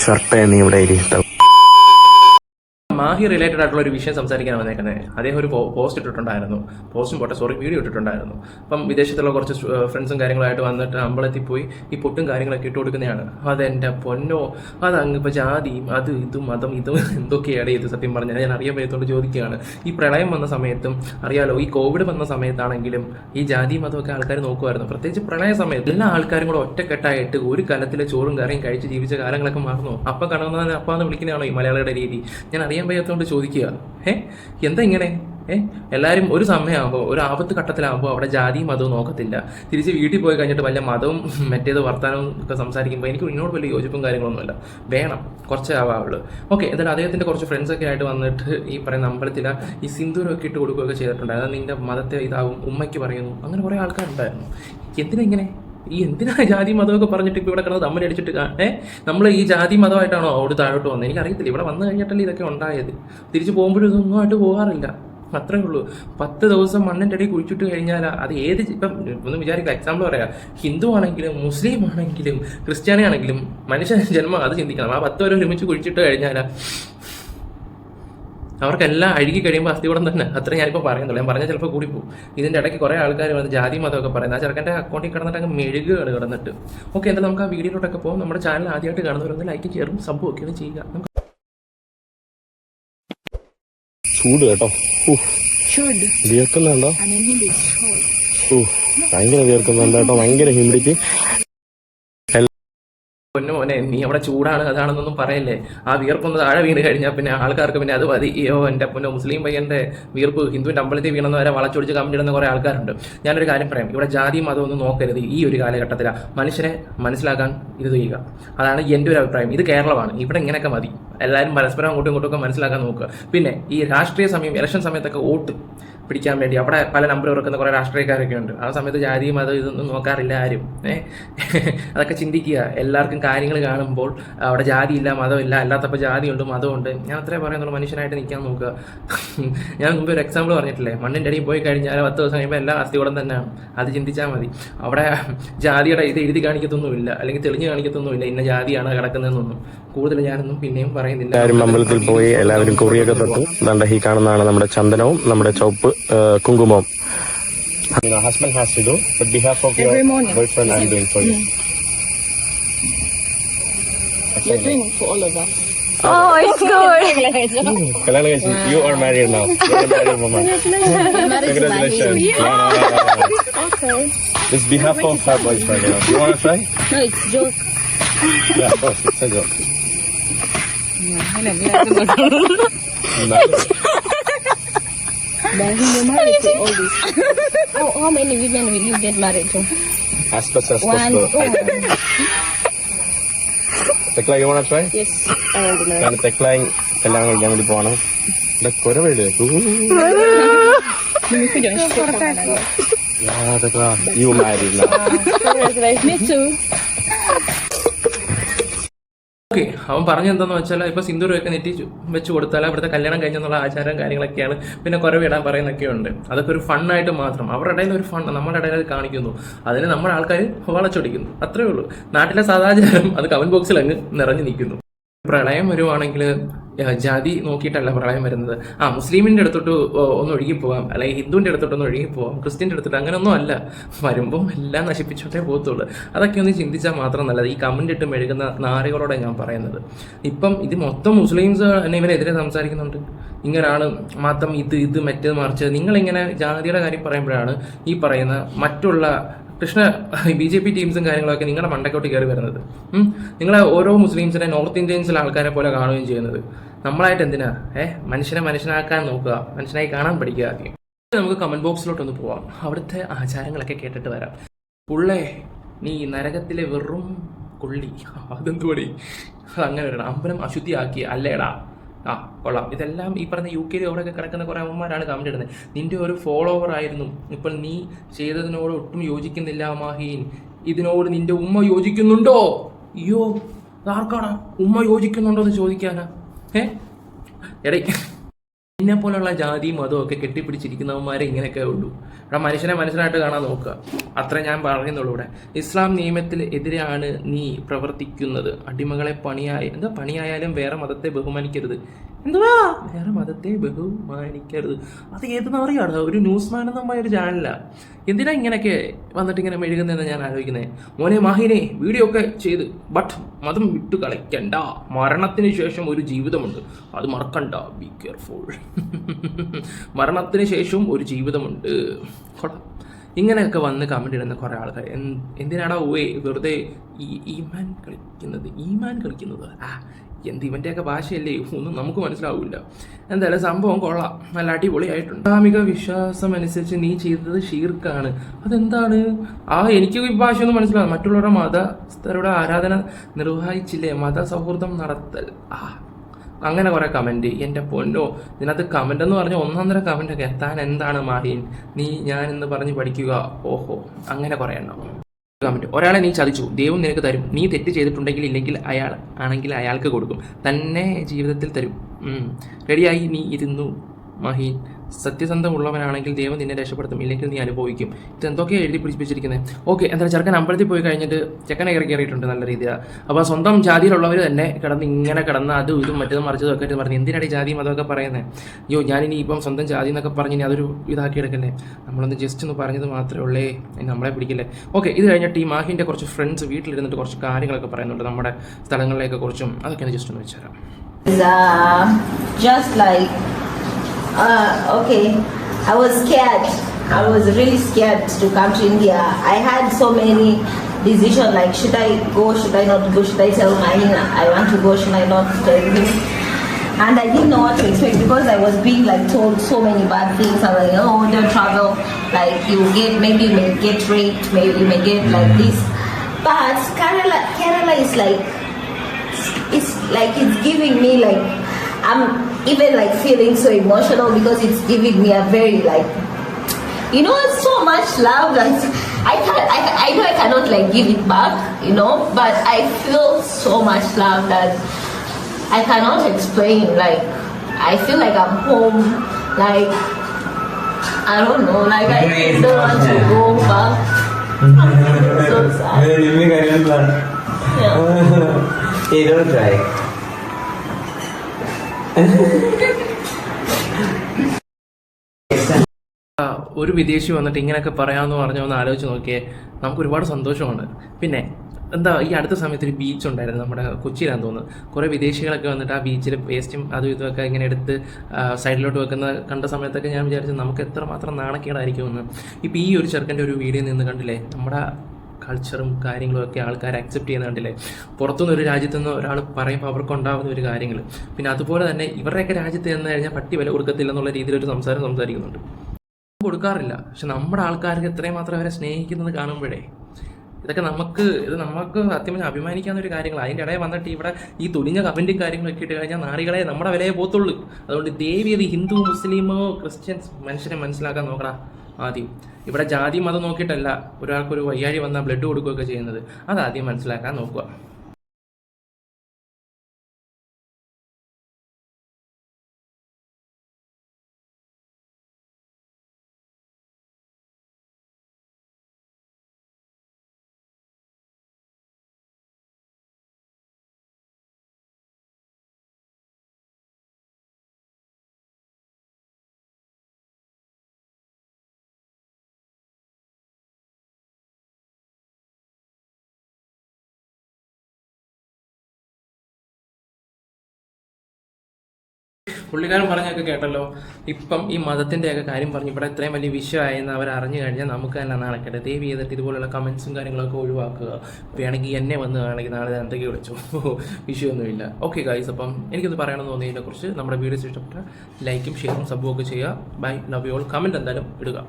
Shirt നീ ഇവിടെ ഇരിക്കും മാഹി റിലേറ്റഡ് ആയിട്ടുള്ള ഒരു വിഷയം സംസാരിക്കാൻ വന്നേക്കുന്നത് അദ്ദേഹം ഒരു പോസ്റ്റ് ഇട്ടിട്ടുണ്ടായിരുന്നു. പോസ്റ്റും പോട്ടെ സോറി വീഡിയോ ഇട്ടിട്ടുണ്ടായിരുന്നു. അപ്പം വിദേശത്തുള്ള കുറച്ച് ഫ്രണ്ട്സും കാര്യങ്ങളായിട്ട് വന്നിട്ട് അമ്പലത്തിൽ പോയി ഈ പൊട്ടും കാര്യങ്ങളൊക്കെ ഇട്ട് കൊടുക്കുന്നതാണ്. അതെന്റെ പൊന്നോ അത് അങ്ങ് ഇപ്പോൾ ജാതിയും അത് ഇതും മതം ഇതും എന്തൊക്കെയാണ് ഇത് സത്യം പറഞ്ഞാൽ ഞാൻ അറിയാൻ പറ്റത്തോണ്ട് ചോദിക്കുകയാണ്. ഈ പ്രളയം വന്ന സമയത്തും അറിയാലോ ഈ കോവിഡ് വന്ന സമയത്താണെങ്കിലും ഈ ജാതി മതമൊക്കെ ആൾക്കാർ നോക്കുമായിരുന്നു പ്രത്യേകിച്ച് പ്രളയ സമയത്ത് എല്ലാ ആൾക്കാരും കൂടെ ഒറ്റക്കെട്ടായിട്ട് ഒരു കലത്തിലെ ചോറും കറിയും കഴിച്ച് ജീവിച്ച കാലങ്ങളൊക്കെ മാറുന്നു. അപ്പം കാണുന്നതിന് അപ്പാന്ന് വിളിക്കുന്നതാണോ ഈ മലയാളിയുടെ രീതി? ഞാൻ അറിയാൻ വയ്യാത്തതുകൊണ്ട് ചോദിക്കുക ഏ എന്താ ഇങ്ങനെ? ഏ എല്ലാവരും ഒരു സമയമാകുമ്പോൾ ഒരു ആപത്ത് ഘട്ടത്തിലാകുമ്പോൾ അവിടെ ജാതിയും മതവും നോക്കത്തില്ല. തിരിച്ച് വീട്ടിൽ പോയി കഴിഞ്ഞിട്ട് വല്ല മതവും മറ്റേത് വർത്തമാനവും ഒക്കെ സംസാരിക്കുമ്പോൾ എനിക്ക് ഇതിനോട് വലിയ യോജിപ്പും കാര്യങ്ങളൊന്നുമില്ല. വേണം കുറച്ചേ ആവാവുള്ളൂ. ഓക്കെ എന്തായാലും അദ്ദേഹത്തിന്റെ കുറച്ച് ഫ്രണ്ട്സൊക്കെ ആയിട്ട് വന്നിട്ട് ഈ പറയുന്ന അമ്പലത്തില ഈ സിന്ദൂരമൊക്കെ ഇട്ട് കൊടുക്കുകയൊക്കെ ചെയ്തിട്ടുണ്ടായിരുന്നു. നിന്റെ മതത്തെ ഇതാവും ഉമ്മയ്ക്ക് പറയുന്നു. അങ്ങനെ കുറേ ആൾക്കാരുണ്ടായിരുന്നു. എന്തിനാ ഇങ്ങനെ? ഈ എന്തിനാ ജാതി മതമൊക്കെ പറഞ്ഞിട്ട് ഇപ്പോൾ ഇവിടെ കിടന്ന് തമ്മിൽ അടിച്ചിട്ട് ഏഹ് നമ്മൾ ഈ ജാതി മതമായിട്ടാണോ അവിടെ താഴോട്ട് വന്നത് എനിക്കറിയത്തില്ല. ഇവിടെ വന്നു കഴിഞ്ഞിട്ടല്ലേ ഇതൊക്കെ ഉണ്ടായത്. തിരിച്ചു പോകുമ്പോഴും ഇതൊന്നും ആയിട്ട് പോകാറില്ല. അത്രേ ഉള്ളൂ. പത്ത് ദിവസം മണ്ണിന്റെ അടി കുഴിച്ചിട്ട് കഴിഞ്ഞാൽ അത് ഏത് ഇപ്പം ഒന്ന് വിചാരിക്കുക. എക്സാമ്പിൾ പറയാം. ഹിന്ദു ആണെങ്കിലും മുസ്ലിം ആണെങ്കിലും ക്രിസ്ത്യാനി ആണെങ്കിലും മനുഷ്യ ജന്മം അത് ചിന്തിക്കണം. ആ പത്ത് വരെ ഒരുമിച്ച് കുഴിച്ചിട്ട് കഴിഞ്ഞാൽ അവർക്കെല്ലാം അഴുകി കഴിയുമ്പോൾ അസ്ഥികൂടം തന്നെ. അത്ര ഞാനിപ്പോൾ പറയുന്നുള്ളൂ. ഞാൻ പറഞ്ഞാൽ ചിലപ്പോൾ കൂടി പോകും ഇതിന്റെ ഇടയ്ക്ക് കുറേ ആൾക്കാർ വന്ന് ജാതി മതമൊക്കെ പറയുന്നത് ആ ചെറുക്കന്റെ അക്കൗണ്ടിൽ കിടന്നിട്ട് അങ്ങ് മെഴുകുകയാണ് കിടന്നിട്ട്. ഓക്കെ എന്തായാലും നമുക്ക് ആ വീഡിയോയിലോട്ടൊക്കെ പോകും നമ്മുടെ ചാനൽ ആദ്യമായിട്ട് കാണുന്നവരൊന്ന് ലൈക്ക് കയറും സബ് ഒക്കെയാണ് ചെയ്യുക നമുക്ക് ചൂട് കേട്ടോ. വിയർക്കുന്നുണ്ടോ? ഭയങ്കര വിയർക്കുന്നുണ്ട് കേട്ടോ. ഭയങ്കര ഹ്യൂമിഡിറ്റി പൊന്നു മോനെ നീ അവിടെ ചൂടാണ് അതാണെന്നൊന്നും പറയല്ലേ. ആ വീർപ്പൊന്ന് താഴെ വീണ് കഴിഞ്ഞാൽ പിന്നെ ആൾക്കാർക്ക് പിന്നെ അത് മതി. അയ്യോ എന്റെ പൊന്നു മുസ്ലിം പയ്യന്റെ വീർപ്പ് ഹിന്ദുവിന്റെ അമ്പലത്തിൽ വീണെന്ന് വരെ വളച്ചൊടിച്ച് കമ്പിടുന്ന കുറേ ആൾക്കാരുണ്ട്. ഞാനൊരു കാര്യം പറയാം. ഇവിടെ ജാതി മതം ഒന്നും നോക്കരുത് ഈ ഒരു കാലഘട്ടത്തിലാണ് മനുഷ്യനെ മനസ്സിലാക്കാൻ ഇത് ചെയ്യുക. അതാണ് എന്റെ ഒരു അഭിപ്രായം. ഇത് കേരളമാണ്. ഇവിടെ ഇങ്ങനെയൊക്കെ മതി. എല്ലാവരും പരസ്പരം അങ്ങോട്ടും ഇങ്ങോട്ടും ഒക്കെ മനസ്സിലാക്കാൻ നോക്കുക. പിന്നെ ഈ രാഷ്ട്രീയ സമയം ഇലക്ഷൻ സമയത്തൊക്കെ വോട്ട് പിടിക്കാൻ വേണ്ടി. അവിടെ പല നമ്പർ ഇറക്കുന്ന കുറേ രാഷ്ട്രീയക്കാരൊക്കെ ഉണ്ട്. ആ സമയത്ത് ജാതി മതം ഇതൊന്നും നോക്കാറില്ല ആരും. അതൊക്കെ ചിന്തിക്കുക. എല്ലാവർക്കും കാര്യങ്ങൾ കാണുമ്പോൾ അവിടെ ജാതി ഇല്ല മതമില്ല അല്ലാത്തപ്പോൾ ജാതിയുണ്ട് മതമുണ്ട് ഞാൻ അത്രേ പറയുന്നുള്ളൂ മനുഷ്യനായിട്ട് നിൽക്കാൻ നോക്കുക. ഞാൻ മുമ്പ് ഒരു എക്സാമ്പിൾ പറഞ്ഞിട്ടില്ലേ? മണ്ണിന്റെ അടിയിൽ പോയി കഴിഞ്ഞാൽ പത്ത് ദിവസം കഴിയുമ്പോൾ എല്ലാ അസ്ഥികൂടം തന്നെയാണ്. അത് ചിന്തിച്ചാൽ മതി. അവിടെ ജാതിയുടെ ഇത് എഴുതി കാണിക്കത്തൊന്നുമില്ല. അല്ലെങ്കിൽ തെളിഞ്ഞ് കാണിക്കത്തൊന്നുമില്ല. ഇന്ന ജാതിയാണ് കിടക്കുന്നതെന്നൊന്നും. കൂടുതൽ ഞാനൊന്നും പിന്നെയും പറയുന്നില്ല. എല്ലാവരും പോയി എല്ലാവരും കുറിയൊക്കെ തൊട്ടു. ദണ്ട ഈ കാണുന്നതാണ് നമ്മുടെ ചന്ദനവും നമ്മുടെ ചുവപ്പ് ആ, കുങ്കുമവും husband has to do but behalf of your Every morning. Boyfriend I am doing for you You're doing it for all of us. Oh, it's good. കല്യാണം കഴിച്ചു you are married now Congratulations. Okay. It's behalf of her boyfriend. You, know. you want to try? No, it's joke. Yeah, of course. It's a joke. Then you're married to all this. How, how many women will you get married to? As much as One. possible. Oh, Tekla, you want to try? yes, I want to marry. ഞാൻ തെക്ലായും കല്യാണം കഴിക്കാൻ വേണ്ടി പോകണം ഇവിടെ കുരവേട് you marry Me too. Okay അവൻ പറഞ്ഞു പറഞ്ഞെന്താന്ന് വെച്ചാൽ ഇപ്പൊ സിന്ദൂരമൊക്കെ നെറ്റി വെച്ച് കൊടുത്താൽ അവിടുത്തെ കല്യാണം കഴിഞ്ഞെന്നുള്ള ആചാരം കാര്യങ്ങളൊക്കെയാണ് പിന്നെ കുറവിടാൻ പറയുന്നൊക്കെ ഉണ്ട്. അതൊക്കെ ഒരു ഫണ്ണായിട്ട് മാത്രം. അവരുടെ ഇടയിൽ ഒരു ഫണ്ട് നമ്മുടെ ഇടയിൽ അത് കാണിക്കുന്നു. അതിന് നമ്മുടെ ആൾക്കാർ വളച്ചൊടിക്കുന്നു. അത്രേ ഉള്ളൂ. നാട്ടിലെ സദാചാരം അത് കമന്റ് ബോക്സിൽ അങ്ങ് നിറഞ്ഞു നിൽക്കുന്നു. പ്രളയം വരുവാണെങ്കിൽ ജാതി നോക്കിയിട്ടല്ല പ്രളയം വരുന്നത്. ആ മുസ്ലിമിന്റെ അടുത്തോട്ട് ഒന്ന് ഒഴുകി പോകാം. അല്ലെങ്കിൽ ഹിന്ദുവിന്റെ അടുത്തോട്ട് ഒന്ന് ഒഴുകി പോകാം. ക്രിസ്ത്യന്റെ അടുത്തോട്ട് അങ്ങനെയൊന്നും അല്ല. വരുമ്പം എല്ലാം നശിപ്പിച്ചോട്ടേ പോകത്തുള്ളൂ. അതൊക്കെ ഒന്ന് ചിന്തിച്ചാൽ മാത്രം നല്ലത്. ഈ കമന്റ് ഇട്ട് മെഴുകുന്ന നാറികളോടെ ഞാൻ പറയുന്നത്. ഇപ്പം ഇത് മൊത്തം മുസ്ലിംസ് തന്നെ ഇവരെതിരെ സംസാരിക്കുന്നുണ്ട്. ഇങ്ങനെയാണ് മാത്രം ഇത് ഇത് മറ്റേത് മറിച്ച്. നിങ്ങളിങ്ങനെ ജാതിയുടെ കാര്യം പറയുമ്പോഴാണ് ഈ പറയുന്ന മറ്റുള്ള കൃഷ്ണ ബി ജെ പി ടീംസും കാര്യങ്ങളൊക്കെ നിങ്ങളുടെ മണ്ടക്കോട്ട് കയറി വരുന്നത്. നിങ്ങളെ ഓരോ മുസ്ലിംസിനെ നോർത്ത് ഇന്ത്യൻസിലെ ആൾക്കാരെ പോലെ കാണുകയും ചെയ്യുന്നത്. നമ്മളായിട്ട് എന്തിനാ? ഏഹ് മനുഷ്യനെ മനുഷ്യനാക്കാൻ നോക്കുക മനുഷ്യനായി കാണാൻ പഠിക്കുക ആദ്യം നമുക്ക് കമന്റ് ബോക്സിലോട്ട് ഒന്ന് പോവാം. അവിടുത്തെ ആചാരങ്ങളൊക്കെ കേട്ടിട്ട് വരാം. പുള്ളേ നീ നരകത്തിലെ വെറും കൊള്ളി. അതെന്തുപടി അങ്ങനെ വരണം അമ്പലം അശുദ്ധിയാക്കി. അല്ലേടാ. ആ കൊള്ളാം. ഇതെല്ലാം ഈ പറഞ്ഞ യു കെയിൽ അവിടെയൊക്കെ കിടക്കുന്ന കുറേ അമ്മമാരാണ് കമന്റ് ഇടുന്നത്. നിന്റെ ഒരു ഫോളോവർ ആയിരുന്നു. ഇപ്പോൾ നീ ചെയ്തതിനോട് ഒട്ടും യോജിക്കുന്നില്ല മാഹീൻ. ഇതിനോട് നിന്റെ ഉമ്മ യോജിക്കുന്നുണ്ടോ? അയ്യോ ആർക്കാണ് ഉമ്മ യോജിക്കുന്നുണ്ടോ എന്ന് ചോദിക്കാനാ. ഏ? ഇടയ്ക്ക് എന്നെ പോലുള്ള ജാതിയും മതവും ഒക്കെ കെട്ടിപ്പിടിച്ചിരിക്കുന്നവന്മാരെ ഇങ്ങനെയൊക്കെ ഉള്ളൂ. ഇവിടെ മനുഷ്യനെ മനുഷ്യനായിട്ട് കാണാൻ നോക്കുക. അത്ര ഞാൻ പറയുന്നുള്ളൂ ഇവിടെ. ഇസ്ലാം നിയമത്തിൽ എതിരെയാണ് നീ പ്രവർത്തിക്കുന്നത്. അടിമകളെ പണിയായ എന്താ പണിയായാലും വേറെ മതത്തെ ബഹുമാനിക്കരുത്. എന്തുവാ? വേറെ മതത്തെ ബഹുമാനിക്കരുത്. അത് ഏതെന്ന് അറിയാടോ. ഒരു ന്യൂസ് മാൻ എന്ന ഒരു എന്തിനാ ഇങ്ങനെയൊക്കെ വന്നിട്ട് ഇങ്ങനെ മെഴുകുന്നതെന്ന് ഞാൻ ആലോചിക്കുന്നത് മോനെ മാഹിനെ വീഡിയോ ഒക്കെ ചെയ്ത്. ബട്ട് മതം വിട്ടു കളിക്കണ്ട. മരണത്തിന് ശേഷം ഒരു ജീവിതമുണ്ട്. അത് മറക്കണ്ട. ബി കെയർഫുൾ മരണത്തിന് ശേഷം ഒരു ജീവിതമുണ്ട്. ഇങ്ങനെയൊക്കെ വന്ന് കമന്റ് ഇടുന്ന കുറേ ആൾക്കാർ എന്ത് എന്തിനാടാ ഓ വെറുതെ ഈ ഈമാൻ കളിക്കുന്നത്? ഈമാൻ കളിക്കുന്നത്? ആ എന്ത് ഇവന്റെയൊക്കെ ഭാഷയല്ലേ? ഒന്നും നമുക്ക് മനസ്സിലാവില്ല. എന്തായാലും സംഭവം കൊള്ളാം. നല്ല അടിപൊളിയായിട്ടുണ്ട്. ഇസ്ലാമിക വിശ്വാസം അനുസരിച്ച് നീ ചെയ്തത് ഷീർക്കാണ് അതെന്താണ്? ആ എനിക്ക് ഈ ഭാഷയൊന്നും മനസ്സിലാവും മറ്റുള്ളവരുടെ മതസ്ഥരുടെ ആരാധന നിർവഹിച്ചില്ലേ? മത സൗഹൃദം നടത്തൽ. ആ അങ്ങനെ കുറെ കമന്റ് എന്റെ പൊന്നോ ഇതിനകത്ത് കമന്റ് എന്ന് പറഞ്ഞ ഒന്നൊന്നര കമന്റ് ഒക്കെ. താൻ എന്താണ് മാഹീൻ? നീ ഞാൻ എന്ന് പറഞ്ഞ് പഠിക്കുക. ഓഹോ അങ്ങനെ കുറെ എണ്ണം. കമന്റ്. ഒരാളെ നീ ചതിച്ചു. ദൈവം നിനക്ക് തരും. നീ തെറ്റ് ചെയ്തിട്ടുണ്ടെങ്കിൽ ഇല്ലെങ്കിൽ അയാൾ ആണെങ്കിൽ അയാൾക്ക് കൊടുക്കും. തന്നെ ജീവിതത്തിൽ തരും. റെഡിയായി. നീ ഇരുന്നു മഹീൻ. സത്യസന്ധമുള്ളവനാണെങ്കിൽ ദൈവം നിന്നെ രക്ഷപ്പെടുത്തും. ഇല്ലെങ്കിൽ നീ അനുഭവിക്കും. ഇത് എന്തൊക്കെയാണ് എഴുതി പിടിപ്പിച്ചിരിക്കുന്നത് ഓക്കെ എന്തായാലും ചെറുക്കൻ അമ്പലത്തിൽ പോയി കഴിഞ്ഞിട്ട് ചെക്കനെ ഇറക്കി കയറിയിട്ടുണ്ട് നല്ല രീതിയിൽ അപ്പോൾ സ്വന്തം ജാതിയിലുള്ളവർ തന്നെ കിടന്ന് ഇങ്ങനെ കിടന്ന് അതും ഇതും മറ്റതും മറിച്ചതും ഒക്കെ പറഞ്ഞ് എന്തിനാണ് ഈ ജാതിയും അതൊക്കെ പറയുന്നത് അയ്യോ ഞാനിനി ഇപ്പം സ്വന്തം ജാതി എന്നൊക്കെ പറഞ്ഞ് ഇനി അതൊരു ഇതാക്കി എടുക്കല്ലേ? നമ്മളൊന്ന് ജസ്റ്റ് ഒന്ന് പറഞ്ഞത് മാത്രമേ ഉള്ളേ. നമ്മളെ പിടിക്കില്ലേ? ഓക്കെ ഇത് കഴിഞ്ഞിട്ട് ഈ മാഹിന്റെ കുറച്ച് ഫ്രണ്ട്സ് വീട്ടിലിരുന്നിട്ട് കുറച്ച് കാര്യങ്ങളൊക്കെ പറയുന്നുണ്ട് നമ്മുടെ സ്ഥലങ്ങളിലേക്ക് കുറിച്ചും. അതൊക്കെ ഞാൻ ജസ്റ്റ് ഒന്ന് വെച്ചുതരാം just like uh, okay i was scared i was really scared to come to india i had so many decisions like should i go should i not go should i tell my i want to go should i not tell him and I didn't know what to expect because I was being like told so many bad things. I was like, oh, don't travel. Like you get maybe you may get raped, maybe you may get like this. But Kerala, Kerala is like it's like it's giving me like I'm even like feeling so emotional because it's giving me a very like you know so much love that I can't I, I know I cannot like give it back you know but I feel so much love that I cannot explain like I feel like I'm home like I don't know like I don't want to go back so sad yeah. Hey, don't try. ഒരു വിദേശി വന്നിട്ട് ഇങ്ങനെയൊക്കെ പറയാമെന്ന് പറഞ്ഞു ഒന്ന് ആലോചിച്ച് നോക്കിയേ നമുക്ക് ഒരുപാട് സന്തോഷമാണ് പിന്നെ എന്താ ഈ അടുത്ത സമയത്ത് ഒരു ബീച്ച് ഉണ്ടായിരുന്നു നമ്മുടെ കൊച്ചിയിലാന്ന് തോന്നുന്നു. കുറേ വിദേശികളൊക്കെ വന്നിട്ട് ആ ബീച്ചിൽ വേസ്റ്റും അതും ഇതുമൊക്കെ ഇങ്ങനെ എടുത്ത് സൈഡിലോട്ട് വെക്കുന്ന കണ്ട സമയത്തൊക്കെ ഞാൻ വിചാരിച്ചു നമുക്ക് എത്രമാത്രം നാണക്കേടായിരിക്കുമെന്ന്. ഇപ്പോൾ ഈ ഒരു ചെറുക്കന്റെ ഒരു വീഡിയോ നിന്ന് കണ്ടില്ലേ? നമ്മുടെ കൾച്ചറും കാര്യങ്ങളും ഒക്കെ ആൾക്കാർ അക്സെപ്റ്റ് ചെയ്യുന്ന കണ്ടില്ലേ? പുറത്തുനിന്ന് ഒരു രാജ്യത്ത് നിന്ന് ഒരാൾ പറയുമ്പോൾ അവർക്ക് ഉണ്ടാകുന്ന ഒരു കാര്യങ്ങൾ. പിന്നെ അതുപോലെ തന്നെ ഇവരുടെയൊക്കെ രാജ്യത്ത് ചെന്ന് കഴിഞ്ഞാൽ പട്ടി വില കൊടുക്കത്തില്ല എന്നുള്ള രീതിയിലൊരു സംസാരം സംസാരിക്കുന്നുണ്ട്. കൊടുക്കാറില്ല. പക്ഷെ നമ്മുടെ ആൾക്കാർക്ക് എത്രയും മാത്രം അവരെ സ്നേഹിക്കുന്നത് കാണുമ്പോഴേ ഇതൊക്കെ നമുക്ക് ഇത് നമുക്ക് സത്യം അഭിമാനിക്കാവുന്ന ഒരു കാര്യങ്ങൾ അതിന്റെ ഇടയിൽ വന്നിട്ട് ഇവിടെ ഈ തുനിഞ്ഞ കമന്റും കാര്യങ്ങളൊക്കെ ഇട്ട് കഴിഞ്ഞാൽ നാറികളെ നമ്മുടെ വിലയെ പോത്തുള്ളൂ അതുകൊണ്ട് ദേവി അത് ഹിന്ദു മുസ്ലിമോ ക്രിസ്ത്യൻസ് മനുഷ്യനെ മനസ്സിലാക്കാൻ നോക്കടാ. ആദ്യം. ഇവിടെ ജാതി മതം നോക്കിയിട്ടല്ല. ഒരാൾക്കൊരു വയ്യാഴി വന്നാൽ ബ്ലഡ് കൊടുക്കുകയൊക്കെ ചെയ്യുന്നത്. അത് ആദ്യം മനസ്സിലാക്കാൻ നോക്കുക. പുള്ളിക്കാരൻ പറഞ്ഞൊക്കെ കേട്ടല്ലോ. ഇപ്പം ഈ മതത്തിന്റെയൊക്കെ കാര്യം പറഞ്ഞു ഇവിടെ ഇത്രയും വലിയ വിഷയമായെന്ന് അവർ അറിഞ്ഞു കഴിഞ്ഞാൽ നമുക്ക് തന്നെ നാളെ ദയവ് ചെയ്തിട്ട് ഇതുപോലുള്ള കമന്റ്സും കാര്യങ്ങളൊക്കെ ഒഴിവാക്കുക. വേണമെങ്കിൽ എന്നെ വന്ന് വേണമെങ്കിൽ നാളെ എന്തൊക്കെ വിളിച്ചു. വിഷയമൊന്നുമില്ല. ഓക്കെ ഗൈസ് അപ്പം എനിക്കൊന്ന് പറയണമെന്ന് തോന്നിയതിനെ കുറിച്ച് നമ്മുടെ വീഡിയോസ് ഇഷ്ടപ്പെട്ട ലൈക്കും ഷെയറും സബ്ബും ഒക്കെ ചെയ്യുക. Bye love you all comment എന്തായാലും ഇടുക.